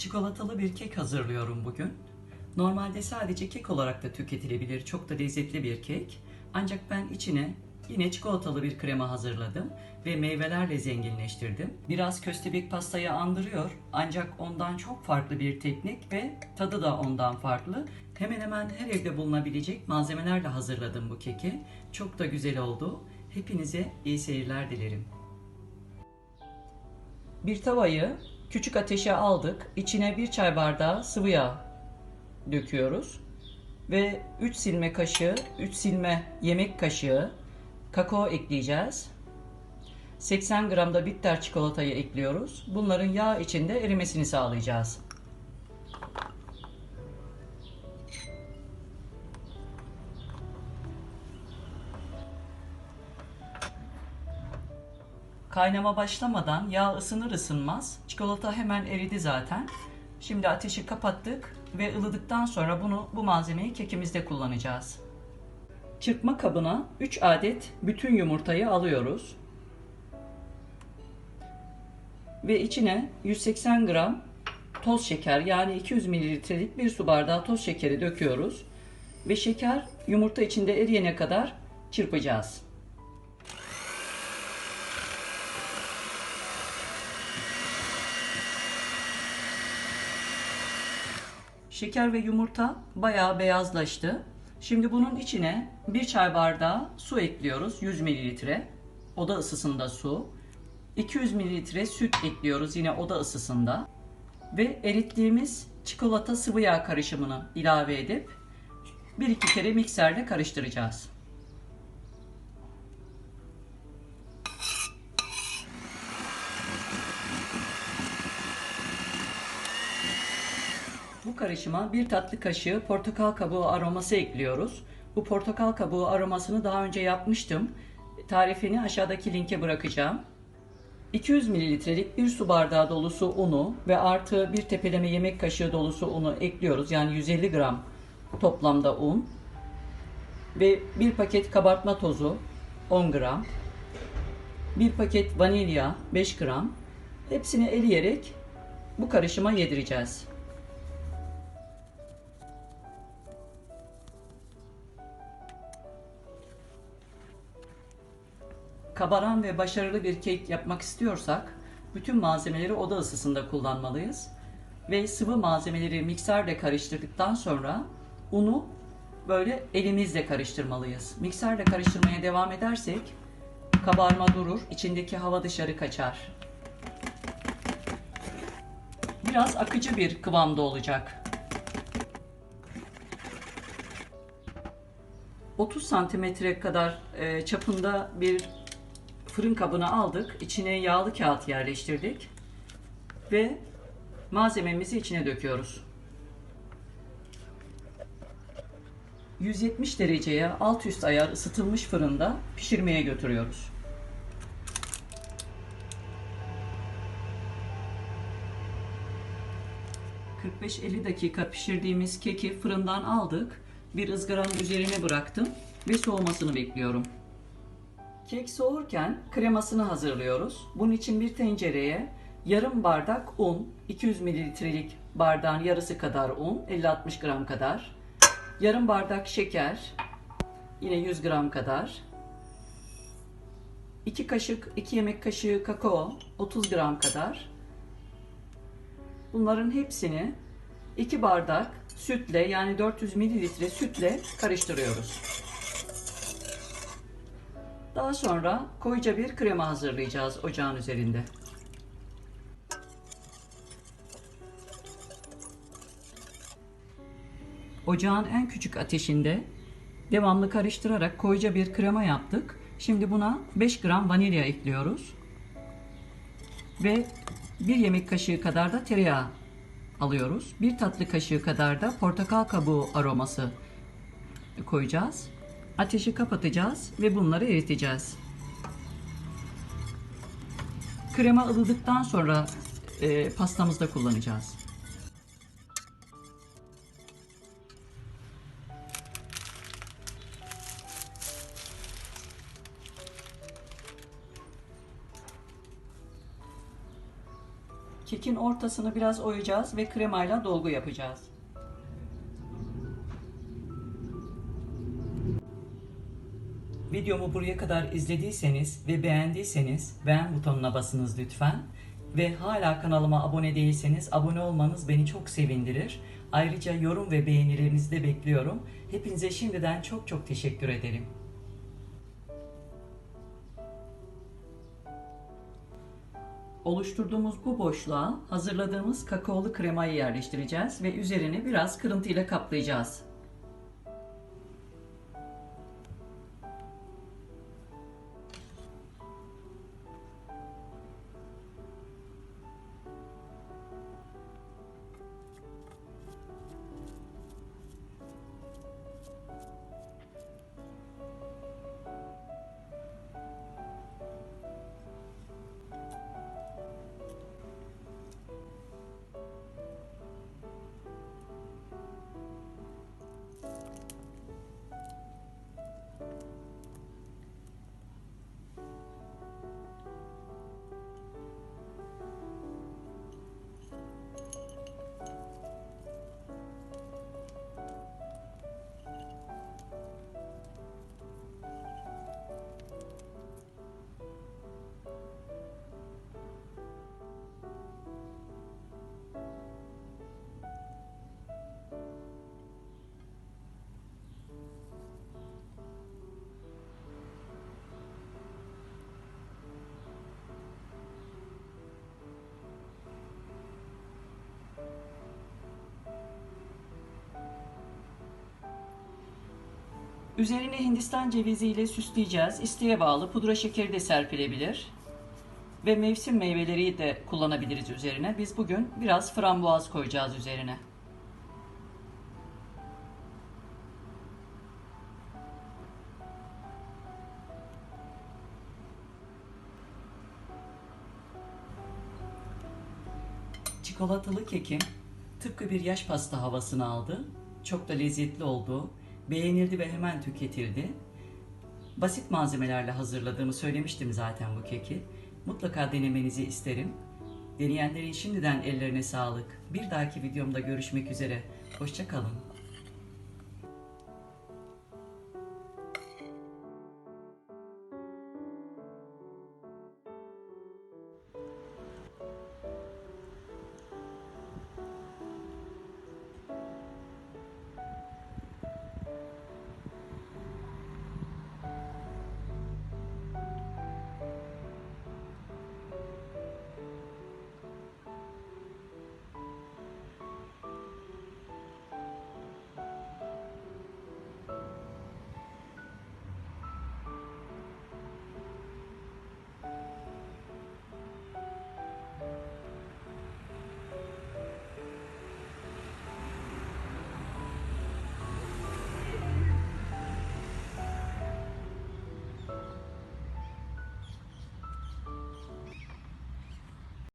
Çikolatalı bir kek hazırlıyorum bugün. Normalde sadece kek olarak da tüketilebilir. Çok da lezzetli bir kek. Ancak ben içine yine çikolatalı bir krema hazırladım ve meyvelerle zenginleştirdim. Biraz köstebek pastayı andırıyor ancak ondan çok farklı bir teknik ve tadı da ondan farklı. Hemen hemen her evde bulunabilecek malzemelerle hazırladım bu keki. Çok da güzel oldu. Hepinize iyi seyirler dilerim. Bir tavayı küçük ateşe aldık. İçine bir çay bardağı sıvı yağ döküyoruz. Ve 3 silme kaşığı, 3 silme yemek kaşığı kakao ekleyeceğiz. 80 gram da bitter çikolatayı ekliyoruz. Bunların yağ içinde erimesini sağlayacağız. Kaynama başlamadan yağ ısınır ısınmaz çikolata hemen eridi zaten. Şimdi ateşi kapattık ve ılıdıktan sonra bunu bu malzemeyi kekimizde kullanacağız. Çırpma kabına 3 adet bütün yumurtayı alıyoruz. Ve içine 180 gram toz şeker yani 200 mililitrelik bir su bardağı toz şekeri döküyoruz. Ve şeker yumurta içinde eriyene kadar çırpacağız. Şeker ve yumurta bayağı beyazlaştı. Şimdi bunun içine bir çay bardağı su ekliyoruz. 100 mililitre. Oda ısısında su. 200 mililitre süt ekliyoruz yine oda ısısında. Ve erittiğimiz çikolata sıvı yağ karışımını ilave edip bir iki kere mikserde karıştıracağız. Bu karışıma bir tatlı kaşığı portakal kabuğu aroması ekliyoruz. Bu portakal kabuğu aromasını daha önce yapmıştım. Tarifini aşağıdaki linke bırakacağım. 200 mililitrelik bir su bardağı dolusu unu ve artı bir tepeleme yemek kaşığı dolusu unu ekliyoruz. Yani 150 gram toplamda un. Ve bir paket kabartma tozu 10 gram. Bir paket vanilya 5 gram. Hepsini eleyerek bu karışıma yedireceğiz. Kabaran ve başarılı bir kek yapmak istiyorsak bütün malzemeleri oda ısısında kullanmalıyız. Ve sıvı malzemeleri mikserle karıştırdıktan sonra unu böyle elimizle karıştırmalıyız. Mikserle karıştırmaya devam edersek kabarma durur, içindeki hava dışarı kaçar. Biraz akıcı bir kıvamda olacak. 30 santimetre kadar çapında bir fırın kabına aldık. İçine yağlı kağıt yerleştirdik. Ve malzememizi içine döküyoruz. 170 dereceye alt üst ayar ısıtılmış fırında pişirmeye götürüyoruz. ...45-50 dakika pişirdiğimiz keki fırından aldık. Bir ızgaranın üzerine bıraktım ve soğumasını bekliyorum. Kek soğurken kremasını hazırlıyoruz. Bunun için bir tencereye yarım bardak un, 200 mililitrelik bardağın yarısı kadar un, 50-60 gram kadar, yarım bardak şeker, yine 100 gram kadar, 2 kaşık, 2 yemek kaşığı kakao, 30 gram kadar. Bunların hepsini 2 bardak sütle yani 400 mililitre sütle karıştırıyoruz. Daha sonra koyuca bir krema hazırlayacağız ocağın üzerinde. Ocağın en küçük ateşinde devamlı karıştırarak koyuca bir krema yaptık. Şimdi buna 5 gram vanilya ekliyoruz. Ve bir yemek kaşığı kadar da tereyağı alıyoruz. Bir tatlı kaşığı kadar da portakal kabuğu aroması koyacağız. Ateşi kapatacağız ve bunları eriteceğiz. Krema ılıdıktan sonra e, pastamızda kullanacağız. Kekin ortasını biraz oyacağız ve kremayla dolgu yapacağız. Videomu buraya kadar izlediyseniz ve beğendiyseniz beğen butonuna basınız lütfen. Ve hala kanalıma abone değilseniz abone olmanız beni çok sevindirir. Ayrıca yorum ve beğenilerinizi de bekliyorum. Hepinize şimdiden çok çok teşekkür ederim. Oluşturduğumuz bu boşluğa hazırladığımız kakaolu kremayı yerleştireceğiz ve üzerine biraz kırıntıyla kaplayacağız. Üzerine Hindistan cevizi ile süsleyeceğiz. İsteğe bağlı pudra şekeri de serpilebilir. Ve mevsim meyveleri de kullanabiliriz üzerine. Biz bugün biraz frambuaz koyacağız üzerine. Çikolatalı kekim tıpkı bir yaş pasta havasını aldı. Çok da lezzetli oldu. Beğenildi ve hemen tüketildi. Basit malzemelerle hazırladığımı söylemiştim zaten bu keki. Mutlaka denemenizi isterim. Deneyenlerin şimdiden ellerine sağlık. Bir dahaki videomda görüşmek üzere. Hoşçakalın.